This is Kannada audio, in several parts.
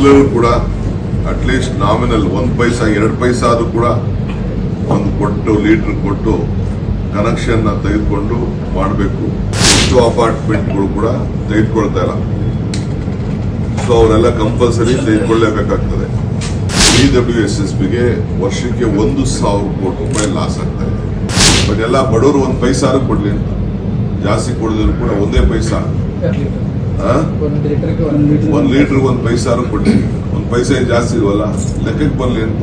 ಎಲ್ಲರೂ ಕೂಡ ಅಟ್ಲೀಸ್ಟ್ ನಾಮಿನಲ್ ಒಂದು ಪೈಸಾ, ಎರಡು ಪೈಸಾ ಆದ್ರೂ ಕೂಡ ಒಂದು ಕೊಟ್ಟು, ಲೀಟರ್ ಕೊಟ್ಟು ಕನೆಕ್ಷನ್ ತೆಗೆದುಕೊಂಡು ಮಾಡಬೇಕು. ಎಷ್ಟು ಅಪಾರ್ಟ್ಮೆಂಟ್ಗಳು ಕೂಡ ತೆಗೆದುಕೊಳ್ತಾ ಇಲ್ಲ. ಸೊ ಅವರೆಲ್ಲ ಕಂಪಲ್ಸರಿ ತೆಗೆದುಕೊಳ್ಳಬೇಕಾಗ್ತದೆ. ಬಿ ಡಬ್ಲ್ಯೂ ಎಸ್ ಎಸ್ ಬಿಗೆ ವರ್ಷಕ್ಕೆ ಒಂದು ಸಾವಿರ ಕೋಟಿ ರೂಪಾಯಿ ಲಾಸ್ ಆಗ್ತಾ ಇದೆ. ಬಟ್ ಎಲ್ಲ ಬಡವರು ಒಂದು ಪೈಸಾರು ಕೊಡಲಿ ಜಾಸ್ತಿ ಕೊಡಿದ್ರು ಕೂಡ ಒಂದೇ ಪೈಸಾ? ಒಂದು ಲೀಟರ್ಗೆ ಒಂದು ಲೀಟರ್ ಒಂದ್ ಪೈಸಾರು ಕೊಡ್ಲಿ ಒಂದ್ ಪೈಸೆ ಏನ್ ಜಾಸ್ತಿ ಇಲ್ವಲ್ಲ ಲೆಕ್ಕಕ್ಕೆ ಬರ್ಲಿ ಅಂತ.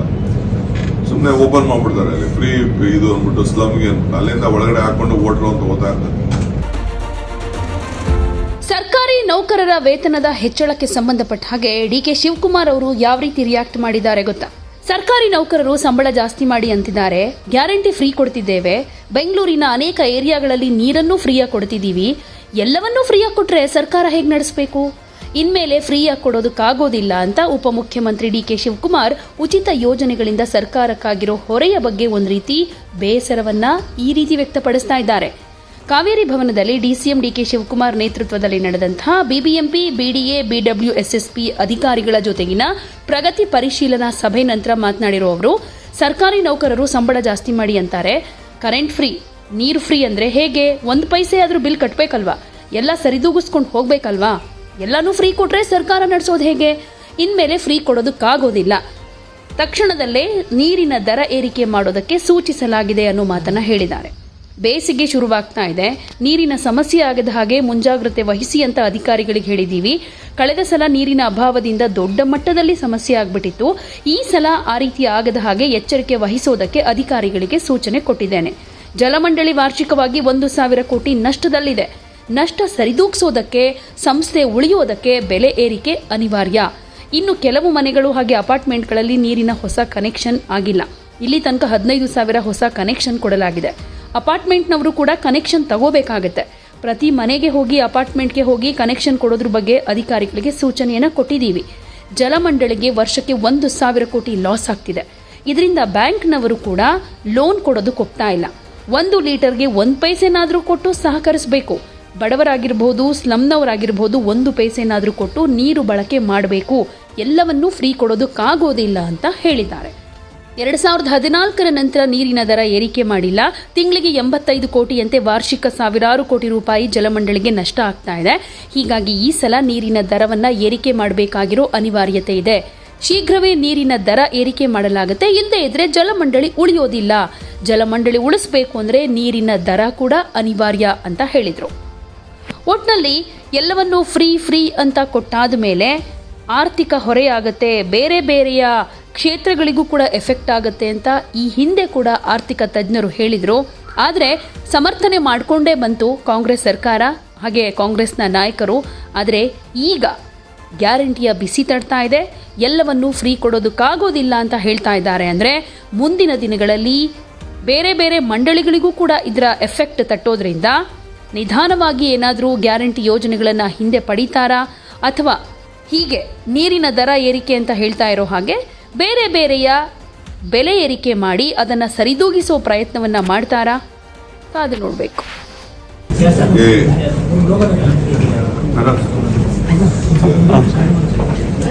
ಸುಮ್ನೆ ಓಪನ್ ಮಾಡ್ಬಿಡ್ತಾರೆ ಅಲ್ಲಿ. ಫ್ರೀ ಇದು ಅಂದ್ಬಿಟ್ಟು ಸ್ಲಮ್ಗೆ ಅಂತ ಅಲ್ಲಿಂದ ಒಳಗಡೆ ಹಾಕೊಂಡು ಓಟ್ರು ಅಂತ ಓದ್ತಾ ಇರ್ತಾರೆ. ಸರ್ಕಾರಿ ನೌಕರರ ವೇತನದ ಹೆಚ್ಚಳಕ್ಕೆ ಸಂಬಂಧಪಟ್ಟ ಹಾಗೆ ಡಿ ಕೆ ಶಿವಕುಮಾರ್ ಅವರು ಯಾವ ರೀತಿ ರಿಯಾಕ್ಟ್ ಮಾಡಿದ್ದಾರೆ ಗೊತ್ತಾ? ಸರ್ಕಾರಿ ನೌಕರರು ಸಂಬಳ ಜಾಸ್ತಿ ಮಾಡಿ ಅಂತಿದ್ದಾರೆ. ಗ್ಯಾರಂಟಿ ಫ್ರೀ ಕೊಡ್ತಿದ್ದೇವೆ. ಬೆಂಗಳೂರಿನ ಅನೇಕ ಏರಿಯಾಗಳಲ್ಲಿ ನೀರನ್ನು ಫ್ರೀಯಾಗಿ ಕೊಡ್ತಿದ್ದೀವಿ. ಎಲ್ಲವನ್ನೂ ಫ್ರೀಯಾಗಿ ಕೊಟ್ಟರೆ ಸರ್ಕಾರ ಹೇಗೆ ನಡೆಸಬೇಕು? ಇನ್ಮೇಲೆ ಫ್ರೀಯಾಗಿ ಕೊಡೋದಕ್ಕಾಗೋದಿಲ್ಲ ಅಂತ ಉಪಮುಖ್ಯಮಂತ್ರಿ ಡಿ ಕೆ ಶಿವಕುಮಾರ್ ಉಚಿತ ಯೋಜನೆಗಳಿಂದ ಸರ್ಕಾರಕ್ಕಾಗಿರೋ ಹೊರೆಯ ಬಗ್ಗೆ ಒಂದು ರೀತಿ ಬೇಸರವನ್ನ ಈ ರೀತಿ ವ್ಯಕ್ತಪಡಿಸ್ತಾ ಇದ್ದಾರೆ. ಕಾವೇರಿ ಭವನದಲ್ಲಿ ಡಿಸಿಎಂ ಡಿಕೆ ಶಿವಕುಮಾರ್ ನೇತೃತ್ವದಲ್ಲಿ ನಡೆದಂತಹ ಬಿಬಿಎಂಪಿ, ಬಿಡಿಎ ಬಿಡಬ್ಲ್ಯೂಎಸ್ಎಸ್ಪಿ ಅಧಿಕಾರಿಗಳ ಜೊತೆಗಿನ ಪ್ರಗತಿ ಪರಿಶೀಲನಾ ಸಭೆ ನಂತರ ಮಾತನಾಡಿರೋ ಅವರು, ಸರ್ಕಾರಿ ನೌಕರರು ಸಂಬಳ ಜಾಸ್ತಿ ಮಾಡಿ ಅಂತಾರೆ, ಕರೆಂಟ್ ಫ್ರೀ ನೀರು ಫ್ರೀ ಅಂದ್ರೆ ಹೇಗೆ? ಒಂದು ಪೈಸೆ ಆದ್ರೂ ಬಿಲ್ ಕಟ್ಟಬೇಕಲ್ವಾ ಎಲ್ಲ ಸರಿದೂಗಿಸ್ಕೊಂಡು ಹೋಗ್ಬೇಕಲ್ವಾ? ಎಲ್ಲನೂ ಫ್ರೀ ಕೊಟ್ಟರೆ ಸರ್ಕಾರ ನಡೆಸೋದು ಹೇಗೆ? ಇನ್ಮೇಲೆ ಫ್ರೀ ಕೊಡೋದಕ್ಕಾಗೋದಿಲ್ಲ. ತಕ್ಷಣದಲ್ಲೇ ನೀರಿನ ದರ ಏರಿಕೆ ಮಾಡೋದಕ್ಕೆ ಸೂಚಿಸಲಾಗಿದೆ ಅನ್ನೋ ಮಾತನ್ನ ಹೇಳಿದ್ದಾರೆ. ಬೇಸಿಗೆ ಶುರುವಾಗ್ತಾ ಇದೆ. ನೀರಿನ ಸಮಸ್ಯೆ ಆಗದ ಹಾಗೆ ಮುಂಜಾಗ್ರತೆ ವಹಿಸಿ ಅಂತ ಅಧಿಕಾರಿಗಳಿಗೆ ಹೇಳಿದ್ದೀವಿ ಕಳೆದ ಸಲ ನೀರಿನ ಅಭಾವದಿಂದ ದೊಡ್ಡ ಮಟ್ಟದಲ್ಲಿ ಸಮಸ್ಯೆ ಆಗ್ಬಿಟ್ಟಿತ್ತು. ಈ ಸಲ ಆ ರೀತಿ ಆಗದ ಹಾಗೆ ಎಚ್ಚರಿಕೆ ವಹಿಸೋದಕ್ಕೆ ಅಧಿಕಾರಿಗಳಿಗೆ ಸೂಚನೆ ಕೊಟ್ಟಿದ್ದೇನೆ. ಜಲಮಂಡಳಿ ವಾರ್ಷಿಕವಾಗಿ ಒಂದು ಸಾವಿರ ಕೋಟಿ ನಷ್ಟದಲ್ಲಿದೆ. ನಷ್ಟ ಸರಿದೂಗಿಸೋದಕ್ಕೆ, ಸಂಸ್ಥೆ ಉಳಿಯೋದಕ್ಕೆ ಬೆಲೆ ಏರಿಕೆ ಅನಿವಾರ್ಯ. ಇನ್ನು ಕೆಲವು ಮನೆಗಳು ಹಾಗೆ ಅಪಾರ್ಟ್ಮೆಂಟ್ಗಳಲ್ಲಿ ನೀರಿನ ಹೊಸ ಕನೆಕ್ಷನ್ ಆಗಿಲ್ಲ. ಇಲ್ಲಿ ತನಕ ಹದಿನೈದು ಸಾವಿರ ಹೊಸ ಕನೆಕ್ಷನ್ ಕೊಡಲಾಗಿದೆ. ಅಪಾರ್ಟ್ಮೆಂಟ್ನವರು ಕೂಡ ಕನೆಕ್ಷನ್ ತಗೋಬೇಕಾಗತ್ತೆ. ಪ್ರತಿ ಮನೆಗೆ ಹೋಗಿ, ಅಪಾರ್ಟ್ಮೆಂಟ್ಗೆ ಹೋಗಿ ಕನೆಕ್ಷನ್ ಕೊಡೋದ್ರ ಬಗ್ಗೆ ಅಧಿಕಾರಿಗಳಿಗೆ ಸೂಚನೆಯನ್ನು ಕೊಟ್ಟಿದ್ದೀವಿ. ಜಲಮಂಡಳಿಗೆ ವರ್ಷಕ್ಕೆ ಒಂದು ಸಾವಿರ ಕೋಟಿ ಲಾಸ್ ಆಗ್ತಿದೆ. ಇದರಿಂದ ಬ್ಯಾಂಕ್ನವರು ಕೂಡ ಲೋನ್ ಕೊಡೋದಕ್ಕೆ ಒಪ್ತಾ ಇಲ್ಲ. ಒಂದು ಲೀಟರ್ಗೆ ಒಂದು ಪೈಸೆನಾದರೂ ಕೊಟ್ಟು ಸಹಕರಿಸಬೇಕು. ಬಡವರಾಗಿರ್ಬೋದು, ಸ್ಲಮ್ನವರಾಗಿರ್ಬೋದು ಒಂದು ಪೈಸೆನಾದರೂ ಕೊಟ್ಟು ನೀರು ಬಳಕೆ ಮಾಡಬೇಕು. ಎಲ್ಲವನ್ನೂ ಫ್ರೀ ಕೊಡೋದಕ್ಕಾಗೋದಿಲ್ಲ ಅಂತ ಹೇಳಿದ್ದಾರೆ. ಎರಡು ಸಾವಿರದ ಹದಿನಾಲ್ಕರ ನಂತರ ನೀರಿನ ದರ ಏರಿಕೆ ಮಾಡಿಲ್ಲ. ತಿಂಗಳಿಗೆ ಎಂಬತ್ತೈದು ಕೋಟಿಯಂತೆ ವಾರ್ಷಿಕ ಸಾವಿರಾರು ಕೋಟಿ ರೂಪಾಯಿ ಜಲಮಂಡಳಿಗೆ ನಷ್ಟ ಆಗ್ತಾ ಇದೆ. ಹೀಗಾಗಿ ಈ ಸಲ ನೀರಿನ ದರವನ್ನು ಏರಿಕೆ ಮಾಡಬೇಕಾಗಿರೋ ಅನಿವಾರ್ಯತೆ ಇದೆ. ಶೀಘ್ರವೇ ನೀರಿನ ದರ ಏರಿಕೆ ಮಾಡಲಾಗುತ್ತೆ. ಇಲ್ಲದೇ ಇದ್ರೆ ಜಲಮಂಡಳಿ ಉಳಿಯೋದಿಲ್ಲ. ಜಲಮಂಡಳಿ ಉಳಿಸಬೇಕು ಅಂದ್ರೆ ನೀರಿನ ದರ ಕೂಡ ಅನಿವಾರ್ಯ ಅಂತ ಹೇಳಿದ್ರು. ಒಟ್ನಲ್ಲಿ ಎಲ್ಲವನ್ನೂ ಫ್ರೀ ಫ್ರೀ ಅಂತ ಕೊಟ್ಟಾದ ಮೇಲೆ ಆರ್ಥಿಕ ಹೊರೆಯಾಗತ್ತೆ ಬೇರೆ ಬೇರೆಯ ಕ್ಷೇತ್ರಗಳಿಗೂ ಕೂಡ ಎಫೆಕ್ಟ್ ಆಗುತ್ತೆ ಅಂತ ಈ ಹಿಂದೆ ಕೂಡ ಆರ್ಥಿಕ ತಜ್ಞರು ಹೇಳಿದರು. ಆದರೆ ಸಮರ್ಥನೆ ಮಾಡಿಕೊಂಡೇ ಬಂತು ಕಾಂಗ್ರೆಸ್ ಸರ್ಕಾರ, ಹಾಗೆ ಕಾಂಗ್ರೆಸ್ನ ನಾಯಕರು. ಆದರೆ ಈಗ ಗ್ಯಾರಂಟಿಯ ಬಿಸಿ ತಡ್ತಾ ಇದೆ. ಎಲ್ಲವನ್ನೂ ಫ್ರೀ ಕೊಡೋದಕ್ಕಾಗೋದಿಲ್ಲ ಅಂತ ಹೇಳ್ತಾ ಇದ್ದಾರೆ. ಅಂದರೆ ಮುಂದಿನ ದಿನಗಳಲ್ಲಿ ಬೇರೆ ಬೇರೆ ಮಂಡಳಿಗಳಿಗೂ ಕೂಡ ಇದರ ಎಫೆಕ್ಟ್ ತಟ್ಟೋದ್ರಿಂದ ನಿಧಾನವಾಗಿ ಏನಾದರೂ ಗ್ಯಾರಂಟಿ ಯೋಜನೆಗಳನ್ನು ಹಿಂದೆ ಪಡಿತಾರಾ? ಅಥವಾ ಹೀಗೆ ನೀರಿನ ದರ ಏರಿಕೆ ಅಂತ ಹೇಳ್ತಾ ಇರೋ ಹಾಗೆ ಬೇರೆ ಬೇರೆಯ ಬೆಲೆ ಏರಿಕೆ ಮಾಡಿ ಅದನ್ನು ಸರಿದೂಗಿಸೋ ಪ್ರಯತ್ನವನ್ನು ಮಾಡ್ತಾರಾ? ಕಾದು ನೋಡಬೇಕು.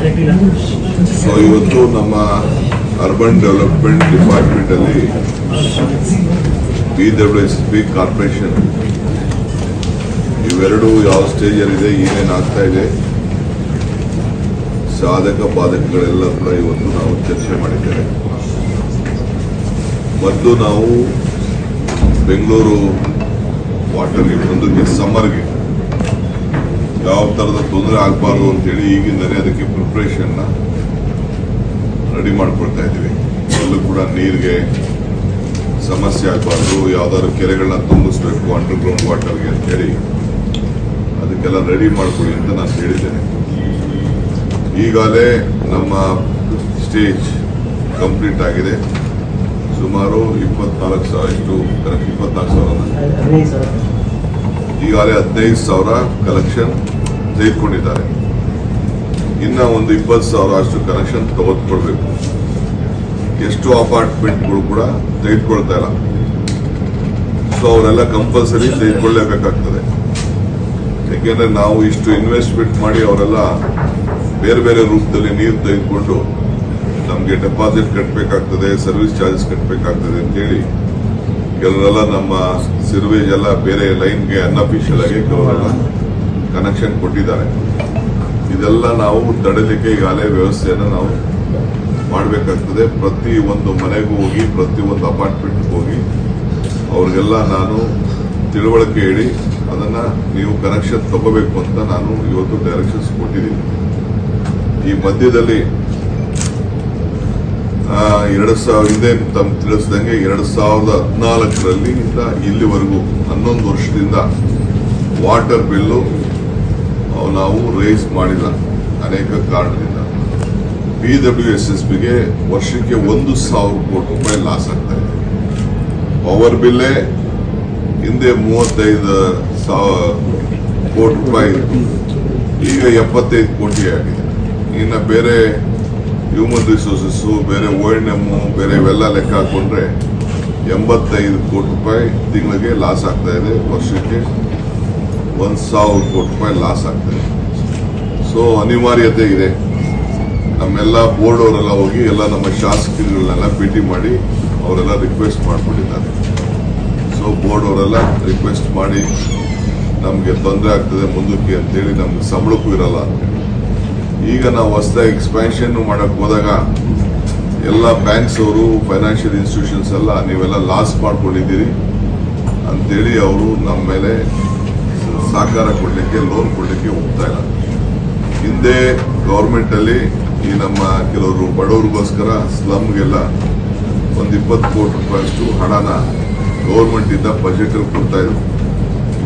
ಸೊ ಇವತ್ತು ನಮ್ಮ ಅರ್ಬನ್ ಡೆವಲಪ್ಮೆಂಟ್ ಡಿಪಾರ್ಟ್ಮೆಂಟ್ ಅಲ್ಲಿ B W S P corporation ಇವೆರಡು ಯಾವ ಸ್ಟೇಜಲ್ಲಿದೆ, ಏನೇನು ಆಗ್ತಾ ಇದೆ, ಸಾಧಕ ಬಾಧಕಗಳೆಲ್ಲ ಕೂಡ ಇವತ್ತು ನಾವು ಚರ್ಚೆ ಮಾಡಿದ್ದೇವೆ. ಮೊದಲು ನಾವು ಬೆಂಗಳೂರು ವಾಟರ್ಗೆ ಒಂದು ಸಮ್ಮರ್ಗೆ ಯಾವ ತರದ ತೊಂದರೆ ಆಗಬಾರ್ದು ಅಂತೇಳಿ ಈಗಿಂದಲೇ ಅದಕ್ಕೆ ಪ್ರಿಪ್ರೇಷನ್ನ ರೆಡಿ ಮಾಡ್ಕೊಳ್ತಾ ಇದ್ದೀವಿ. ಎಲ್ಲೂ ಕೂಡ ನೀರಿಗೆ ಸಮಸ್ಯೆ ಆಗಬಾರ್ದು ಯಾವ್ದಾದ್ರು ಕೆರೆಗಳನ್ನ ತುಂಬಿಸ್ಬೇಕು ಅಂಡರ್ಗ್ರೌಂಡ್ ವಾಟರ್ಗೆ ಅಂತೇಳಿ ಅದಕ್ಕೆಲ್ಲ ರೆಡಿ ಮಾಡ್ಕೊಳ್ಳಿ ಅಂತ ನಾನು ಹೇಳಿದ್ದೇನೆ. ಈಗಾಗಲೇ ನಮ್ಮ ಸ್ಟೇಜ್ ಕಂಪ್ಲೀಟ್ ಆಗಿದೆ. ಸುಮಾರು ಇಪ್ಪತ್ನಾಲ್ಕು ಸಾವಿರ ಇಷ್ಟು ಕರೆಕ್ಟ್ ಇಪ್ಪತ್ನಾಲ್ಕು ಸಾವಿರ. ಈಗಾಗಲೇ ಹದಿನೈದು ಸಾವಿರ ಕಲೆಕ್ಷನ್ ತೆಗೆದುಕೊಂಡಿದ್ದಾರೆ. ಇನ್ನ ಒಂದು ಇಪ್ಪತ್ತು ಸಾವಿರ ಅಷ್ಟು ಕನೆಕ್ಷನ್ ತೆಗೆದುಕೊಳ್ಬೇಕು. ಎಷ್ಟು ಅಪಾರ್ಟ್ಮೆಂಟ್ಗಳು ಕೂಡ ತೆಗೆದುಕೊಳ್ತಾ ಇಲ್ಲ. ಸೊ ಅವರೆಲ್ಲ ಕಂಪಲ್ಸರಿ ತೆಗೆದುಕೊಳ್ಳೇಬೇಕಾಗ್ತದೆ. ಯಾಕೆಂದ್ರೆ ನಾವು ಇಷ್ಟು ಇನ್ವೆಸ್ಟ್ಮೆಂಟ್ ಮಾಡಿ ಅವರೆಲ್ಲ ಬೇರೆ ಬೇರೆ ರೂಪದಲ್ಲಿ ನೀರು ತೆಗೆದುಕೊಂಡು ನಮಗೆ ಡೆಪಾಸಿಟ್ ಕಟ್ಟಬೇಕಾಗ್ತದೆ ಸರ್ವಿಸ್ ಚಾರ್ಜಸ್ ಕಟ್ಟಬೇಕಾಗ್ತದೆ ಅಂತೇಳಿ ಕೆಲವರೆಲ್ಲ ನಮ್ಮ ಸಿರ್ವೇಜ್ ಎಲ್ಲ ಬೇರೆ ಲೈನ್ಗೆ ಅನ್ಅಫಿಷಿಯಲ್ ಆಗಿ ಕೆಲವರೆಲ್ಲ ಕನೆಕ್ಷನ್ ಕೊಟ್ಟಿದ್ದಾರೆ. ಇದೆಲ್ಲ ನಾವು ತಡೆಲಿಕ್ಕೆ ಈಗಾಗಲೇ ವ್ಯವಸ್ಥೆಯನ್ನು ನಾವು ಮಾಡಬೇಕಾಗ್ತದೆ. ಪ್ರತಿ ಒಂದು ಮನೆಗೂ ಹೋಗಿ, ಪ್ರತಿ ಒಂದು ಅಪಾರ್ಟ್ಮೆಂಟ್ಗೆ ಹೋಗಿ ಅವ್ರಿಗೆಲ್ಲ ನಾನು ತಿಳುವಳಿಕೆ ಹೇಳಿ ಅದನ್ನು ನೀವು ಕನೆಕ್ಷನ್ ತಗೋಬೇಕು ಅಂತ ನಾನು ಇವತ್ತು ಡೈರೆಕ್ಷನ್ಸ್ ಕೊಟ್ಟಿದ್ದೀನಿ. ಈ ಮಧ್ಯದಲ್ಲಿ ಎರಡು ಸಾವಿರ, ಹಿಂದೆ ತಮ್ಮ ತಿಳಿಸ್ದಂಗೆ ಎರಡು ಸಾವಿರದ ಹದಿನಾಲ್ಕರಲ್ಲಿ ಇಲ್ಲಿವರೆಗೂ ಹನ್ನೊಂದು ವರ್ಷದಿಂದ ವಾಟರ್ ಬಿಲ್ಲು ನಾವು ರೇಸ್ ಮಾಡಿಲ್ಲ ಅನೇಕ ಕಾರಣದಿಂದ. ಪಿ ಡಬ್ಲ್ಯೂ ಎಸ್ ಎಸ್ ಬಿಗೆ ವರ್ಷಕ್ಕೆ ಒಂದು ಸಾವಿರ ಕೋಟಿ ರೂಪಾಯಿ ಲಾಸ್ ಆಗ್ತಾ ಇದೆ. ಪವರ್ ಬಿಲ್ಲೇ ಹಿಂದೆ ಮೂವತ್ತೈದು ಸಾವಿರ ಕೋಟಿ ರೂಪಾಯಿ ಇತ್ತು ಈಗ ಎಪ್ಪತ್ತೈದು ಕೋಟಿ ಆಗಿದೆ. ಇನ್ನು ಬೇರೆ ಹ್ಯೂಮನ್ ರಿಸೋರ್ಸಸ್ ಬೇರೆ ಓ ಎನ್ ಎಂ ಬೇರೆ ಇವೆಲ್ಲ ಲೆಕ್ಕ ಹಾಕೊಂಡ್ರೆ ಎಂಬತ್ತೈದು ಕೋಟಿ ರೂಪಾಯಿ ತಿಂಗಳಿಗೆ ಲಾಸ್ ಆಗ್ತಾ ಇದೆ ವರ್ಷಕ್ಕೆ. ಒಂದು ಸಾವಿರ ಕೋಟಿ ರೂಪಾಯಿ ಲಾಸ್ ಆಗ್ತದೆ. ಸೊ ಅನಿವಾರ್ಯತೆ ಇದೆ. ನಮ್ಮೆಲ್ಲ ಬೋರ್ಡ್ ಅವರೆಲ್ಲ ಹೋಗಿ ಎಲ್ಲ ನಮ್ಮ ಶಾಸಕರುಗಳನ್ನೆಲ್ಲ ಭೇಟಿ ಮಾಡಿ ಅವರೆಲ್ಲ ರಿಕ್ವೆಸ್ಟ್ ಮಾಡ್ಕೊಂಡಿದ್ದಾರೆ. ಸೊ ಬೋರ್ಡ್ ಅವರೆಲ್ಲ ರಿಕ್ವೆಸ್ಟ್ ಮಾಡಿ ನಮಗೆ ತೊಂದರೆ ಆಗ್ತದೆ ಮುಂದಕ್ಕೆ ಅಂತೇಳಿ ನಮ್ಗೆ ಸಂಬಳಕ್ಕೂ ಇರಲ್ಲ ಅಂತೇಳಿ ಈಗ ನಾವು ಹೊಸದಾಗಿ ಎಕ್ಸ್ಪ್ಯಾನ್ಷನ್ ಮಾಡೋಕ್ಕೆ ಹೋದಾಗ ಎಲ್ಲ ಬ್ಯಾಂಕ್ಸ್ ಅವರು ಫೈನಾನ್ಷಿಯಲ್ ಇನ್ಸ್ಟಿಟ್ಯೂಷನ್ಸ್ ಎಲ್ಲ ನೀವೆಲ್ಲ ಲಾಸ್ ಮಾಡ್ಕೊಂಡಿದ್ದೀರಿ ಅಂತೇಳಿ ಅವರು ನಮ್ಮ ಮೇಲೆ ಸಹಕಾರ ಕೊಡಲಿಕ್ಕೆ ಲೋನ್ ಕೊಡಲಿಕ್ಕೆ ಹೋಗ್ತಾ ಇಲ್ಲ. ಹಿಂದೆ ಗೌರ್ಮೆಂಟ್ ಅಲ್ಲಿ ಈ ನಮ್ಮ ಕೆಲವರು ಬಡವರಿಗೋಸ್ಕರ ಸ್ಲಮ್ಗೆಲ್ಲ ಒಂದು ಇಪ್ಪತ್ತು ಕೋಟಿ ರೂಪಾಯಿಷ್ಟು ಹಣನ ಗೌರ್ಮೆಂಟ್ ಇಂದ ಬಜೆಟ್ ಅಲ್ಲಿ ಕೊಡ್ತಾ ಇದ್ರು.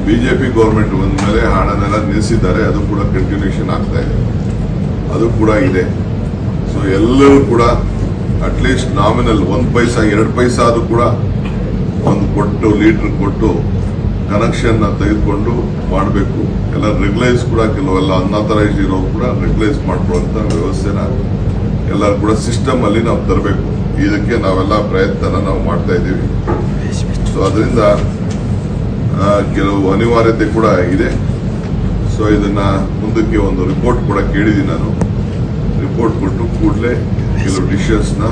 ಬಿಜೆಪಿ ಗೌರ್ಮೆಂಟ್ ಬಂದ ಮೇಲೆ ಹಣನೆಲ್ಲ ನಿಲ್ಲಿಸಿದ್ದಾರೆ ಅದು ಕೂಡ ಕಂಟಿನ್ಯೂಷನ್ ಆಗ್ತಾ ಇದೆ. ಅದು ಕೂಡ ಇದೆ. ಸೊ ಎಲ್ಲರೂ ಕೂಡ ಅಟ್ಲೀಸ್ಟ್ ನಾಮಿನಲ್ ಒಂದ್ ಪೈಸಾ, ಎರಡು ಪೈಸಾ ಆದ್ರೂ ಕೂಡ ಒಂದು ಕೊಟ್ಟು, ಲೀಟರ್ ಕೊಟ್ಟು ಕನೆಕ್ಷನ್ ತೆಗೆದುಕೊಂಡು ಮಾಡಬೇಕು. ಎಲ್ಲ ರೆಗ್ಯುಲೈಸ್ ಕೂಡ ಕೆಲವೆಲ್ಲ ಅನ್ಆಥರೈಸ್ ಇರೋ ಕೂಡ ರೆಗ್ಯುಲೈಸ್ ಮಾಡ್ಕೊಳ್ಳುವಂತ ವ್ಯವಸ್ಥೆನ ಎಲ್ಲರೂ ಕೂಡ ಸಿಸ್ಟಮ್ ಅಲ್ಲಿ ನಾವು ತರಬೇಕು. ಇದಕ್ಕೆ ನಾವೆಲ್ಲ ಪ್ರಯತ್ನ ನಾವು ಮಾಡ್ತಾ ಇದ್ದೀವಿ. ಸೊ ಅದರಿಂದ ಕೆಲವು ಅನಿವಾರ್ಯತೆ ಕೂಡ ಇದೆ. ಸೊ ಇದನ್ನ ಮುಂದಕ್ಕೆ ಒಂದು ರಿಪೋರ್ಟ್ ಕೂಡ ಕೇಳಿದ್ದೀನಿ ನಾನು. ರಿಪೋರ್ಟ್ ಕೊಟ್ಟು ಕೂಡಲೇ ಕೆಲವು ಡಿಶಸ್ನ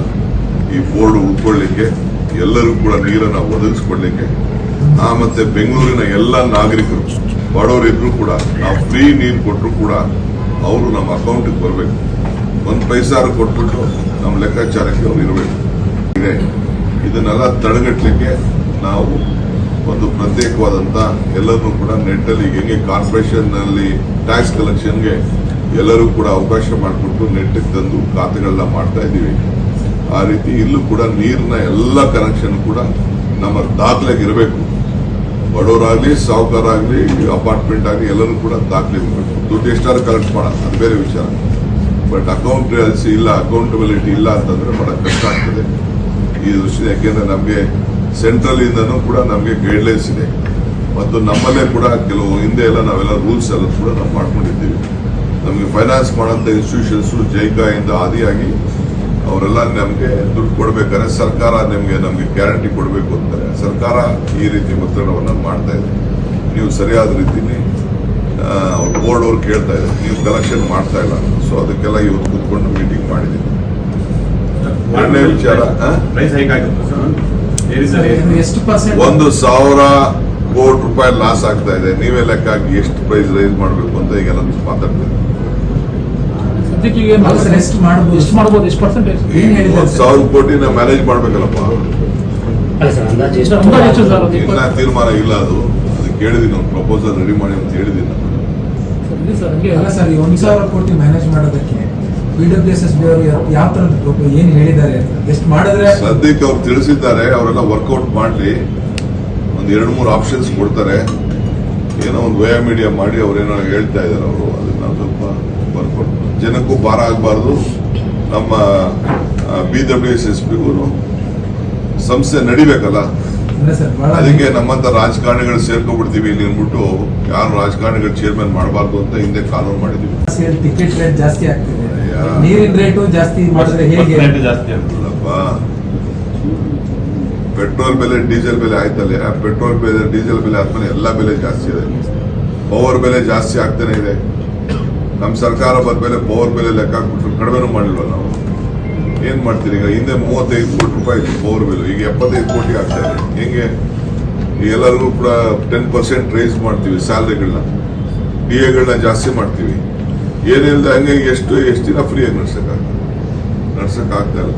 ಈ ಬೋರ್ಡ್ ಉಳ್ಕೊಳ್ಳಿಕ್ಕೆ ಎಲ್ಲರೂ ಕೂಡ ನೀರನ್ನು ಒದಗಿಸ್ಕೊಡ್ಲಿಕ್ಕೆ ಮತ್ತೆ ಬೆಂಗಳೂರಿನ ಎಲ್ಲ ನಾಗರಿಕರು ಬಡವರಿದ್ರು ಕೂಡ, ನಾವು ಫ್ರೀ ನೀರು ಕೊಟ್ಟರು ಕೂಡ ಅವರು ನಮ್ಮ ಅಕೌಂಟಿಗೆ ಬರಬೇಕು. ಒಂದು ಪೈಸಾರು ಕೊಟ್ಬಿಟ್ಟು ನಮ್ಮ ಲೆಕ್ಕಾಚಾರಕ್ಕೆ ಅವ್ರು ಇರಬೇಕು. ಇದೆ ಇದನ್ನೆಲ್ಲ ತಡೆಗಟ್ಟಲಿಕ್ಕೆ ನಾವು ಒಂದು ಪ್ರತ್ಯೇಕವಾದಂತ ಎಲ್ಲರನ್ನೂ ಕೂಡ ನೆಟ್ಟಲ್ಲಿ ಹೆಂಗೆ ಕಾರ್ಪೊರೇಷನ್ನಲ್ಲಿ ಟ್ಯಾಕ್ಸ್ ಕಲೆಕ್ಷನ್ಗೆ ಎಲ್ಲರೂ ಕೂಡ ಅವಕಾಶ ಮಾಡಿಕೊಟ್ಟು ನೆಟ್ಟಿಗೆ ತಂದು ಖಾತೆಗಳನ್ನ ಮಾಡ್ತಾ ಇದ್ದೀವಿ. ಆ ರೀತಿ ಇಲ್ಲೂ ಕೂಡ ನೀರಿನ ಎಲ್ಲ ಕನೆಕ್ಷನ್ ಕೂಡ ನಮ್ಮ ದಾಖಲೆಗೆ ಇರಬೇಕು. ಬಡವರಾಗ್ಲಿ ಸಾಹುಕಾರಾಗಲಿ ಅಪಾರ್ಟ್ಮೆಂಟ್ ಆಗಲಿ ಎಲ್ಲರೂ ಕೂಡ ದಾಖಲೆ ದುಡ್ಡು ಎಷ್ಟಾದ್ರೂ ಕಲೆಕ್ಟ್ ಮಾಡೋಣ, ಅದು ಬೇರೆ ವಿಚಾರ. ಬಟ್ ಅಕೌಂಟ್ ಇಲ್ಲ ಅಕೌಂಟಬಿಲಿಟಿ ಇಲ್ಲ ಅಂತಂದ್ರೆ ಬಹಳ ಕಷ್ಟ ಆಗ್ತದೆ. ಈ ದೃಷ್ಟಿ ಯಾಕೆಂದ್ರೆ ನಮಗೆ ಸೆಂಟ್ರಲ್ ಇಂದನೂ ಕೂಡ ನಮಗೆ ಗೈಡ್ಲೈನ್ಸ್ ಇದೆ. ಮತ್ತು ನಮ್ಮಲ್ಲೇ ಕೂಡ ಕೆಲವು ಹಿಂದೆ ಎಲ್ಲ ನಾವೆಲ್ಲ ರೂಲ್ಸ್ ಎಲ್ಲ ಕೂಡ ನಾವು ಮಾಡ್ಕೊಂಡಿದ್ದೀವಿ. ನಮಗೆ ಫೈನಾನ್ಸ್ ಮಾಡೋಂಥ ಇನ್ಸ್ಟಿಟ್ಯೂಷನ್ಸು ಇಂದ ಆದಿಯಾಗಿ ಅವರೆಲ್ಲ ನಮಗೆ ದುಡ್ಡು ಕೊಡ್ಬೇಕಾದ್ರೆ ಸರ್ಕಾರ ನಿಮಗೆ ನಮಗೆ ಗ್ಯಾರಂಟಿ ಕೊಡಬೇಕು ಅಂತಾರೆ. ಸರ್ಕಾರ ಈ ರೀತಿ ಒತ್ತಡವನ್ನು ಮಾಡ್ತಾ ಇದೆ. ನೀವು ಸರಿಯಾದ ರೀತಿಲಿ ಬೋರ್ಡ್ ಅವ್ರು ಕೇಳ್ತಾ ಇದ್ದಾರೆ. ನೀವು ಕಲೆಕ್ಷನ್ ಮಾಡ್ತಾ ಇಲ್ಲ. ಸೊ ಅದಕ್ಕೆಲ್ಲ ಇವತ್ತು ಕೂತ್ಕೊಂಡು ಮೀಟಿಂಗ್ ಮಾಡಿದ್ದೀನಿ ಎರಡನೇ ವಿಚಾರ ಒಂದು ಸಾವಿರ ಕೋಟಿ ರೂಪಾಯಿ ಲಾಸ್ ಆಗ್ತಾ ಇದೆ. ನೀವೇ ಲೆಕ್ಕ ಹಾಕಿ ಎಷ್ಟು ಪ್ರೈಸ್ ರೈಸ್ ಮಾಡಬೇಕು ಅಂತ ಈಗ ನಾನು ಮಾತಾಡ್ತೀನಿ ಸದ್ಯಕ್ಕೆ ರೆಸ್ಟ್ ಮಾಡ್ಬೋದು? ಎಷ್ಟು ಮಾಡ್ಬೋದು ಎಷ್ಟು ಪರ್ಸೆಂಟೇಜ್ ಏನು ಹೇಳಿದ್ದಾರೆ? ಸಾವಿರ ಕೋಟಿನ ಮ್ಯಾನೇಜ್ ಮಾಡ್ಬೇಕಲ್ಲಪ್ಪ. ಅಲ್ಲ ಸರ್ ಅಂದಾಜು ಎಷ್ಟು? ಅಂದಾಜು ಸರ್ ಅದು. ತೀರ್ಮಾನ ಇಲ್ಲ ಅದು. ಅದು ಕೇಳಿದೀನಿ ಒಂದು ಪ್ರಪೋಸಲ್ ರೆಡಿ ಮಾಡಿ ಅಂತ ಹೇಳಿದೀನಿ. ನಾನು ಸರ್ ಹಂಗೆ ಅಲ್ಲ ಸರ್ ಈ ಒಂದ್ ಸಾವಿರ ಕೋಟಿ ಮ್ಯಾನೇಜ್ ಮಾಡೋದಕ್ಕೆ B W S S B ಅವರು ಯಾವ ತರದ ಏನು ಹೇಳಿದ್ದಾರೆ? ಎಷ್ಟು ಮಾಡಿದ್ರೆ ಸದ್ಯಕ್ಕೆ ಅವ್ರು ತಿಳಿಸಿದ್ದಾರೆ ಅವರೆಲ್ಲ ವರ್ಕೌಟ್ ಮಾಡಲಿ. ಒಂದು ಎರಡು ಮೂರು ಆಪ್ಷನ್ಸ್ ಕೊಡ್ತಾರೆ. ಏನೋ ಒಂದು ವಯ ಮೀಡಿಯಾ ಮಾಡಿ ಅವರೇನೋ ಹೇಳ್ತಾ ಇದ್ದಾರೆ ಅವರು ಅದನ್ನ ಸ್ವಲ್ಪ ಬರ್ಕೊಟ್ಟು. ಜನಕ್ಕೂ ಭಾರ ಆಗಬಾರ್ದು. ನಮ್ಮ ಬಿ ಡಬ್ಲ್ಯೂ ಎಸ್ ಎಸ್ ಅವರು ಸಂಸ್ಥೆ ನಡಿಬೇಕಲ್ಲ? ಅದಕ್ಕೆ ನಮ್ಮಂತ ರಾಜಕಾರಣಿಗಳು ಸೇರ್ಕೊಂಡ್ಬಿಡ್ತೀವಿ ಇಲ್ಲಿ ಅಂದ್ಬಿಟ್ಟು ಯಾರು ರಾಜಕಾರಣಿಗಳು ಚೇರ್ಮನ್ ಮಾಡಬಾರ್ದು ಅಂತ ಹಿಂದೆ ಕಾನೂನು ಮಾಡಿದೀವಿ ಟಿಕೆಟ್ ರೇಟ್ ಜಾಸ್ತಿ ಆಗ್ತಿದೆ. ನೀರಿನ ರೇಟು ಜಾಸ್ತಿ ಮಾಡಿದ್ರೆ ಹೇಗೆ? ರೇಟ್ ಜಾಸ್ತಿ ಆಗುತ್ತೆ ಅಲ್ಲಪ್ಪ. ಪೆಟ್ರೋಲ್ ಬೆಲೆ, ಡೀಸೆಲ್ ಬೆಲೆ ಆಯ್ತಲ್ಲ, ಆ ಪೆಟ್ರೋಲ್ ಬೆಲೆ, ಡೀಸೆಲ್ ಬೆಲೆ ಆದ್ಮೇಲೆ ಎಲ್ಲ ಬೆಲೆ ಜಾಸ್ತಿ ಇದೆ. ಪವರ್ ಬೆಲೆ ಜಾಸ್ತಿ ಆಗ್ತಾನೆ ಇದೆ. ನಮ್ಮ ಸರ್ಕಾರ ಬಂದ್ಮೇಲೆ ಪವರ್ ಬೆಲೆ ಲೆಕ್ಕ ಹಾಕ್ಬಿಟ್ರು, ಕಡಿಮೆನೂ ಮಾಡಿಲ್ವ ನಾವು? ಏನ್ ಮಾಡ್ತೀರಿ ಈಗ? ಹಿಂದೆ ಮೂವತ್ತೈದು ಕೋಟಿ ರೂಪಾಯಿ ಇತ್ತು ಪವರ್ ಬೆಲೆ, ಈಗ ಎಪ್ಪತ್ತೈದು ಕೋಟಿ ಆಗ್ತಾ ಇದೆ. ಹೆಂಗೆ? ಎಲ್ಲರಿಗೂ ಕೂಡ ಟೆನ್ ಪರ್ಸೆಂಟ್ ರೈಸ್ ಮಾಡ್ತೀವಿ ಸ್ಯಾಲ್ರಿಗಳನ್ನ. ಡಿ ಎಗಳನ್ನ ಜಾಸ್ತಿ ಮಾಡ್ತೀವಿ. ಏನಿಲ್ಲದೆ ಹಂಗೆ ಎಷ್ಟು ಎಷ್ಟು ದಿನ ಫ್ರೀಯಾಗಿ ಆಗಿ ನಡ್ಸಕ್ ಆಗ್ತಾ ಇಲ್ಲ.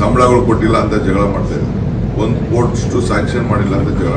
ಸಂಬಳಗಳು ಕೊಟ್ಟಿಲ್ಲ ಅಂತ ಜಗಳ ಮಾಡ್ತಾ ಇದ್ದಾರೆ. ಒಂದು ಕೋರ್ಟ್ ಸ್ಯಾಂಕ್ಷನ್ ಮಾಡಿಲ್ಲ ಅಂತ ಜಗಳ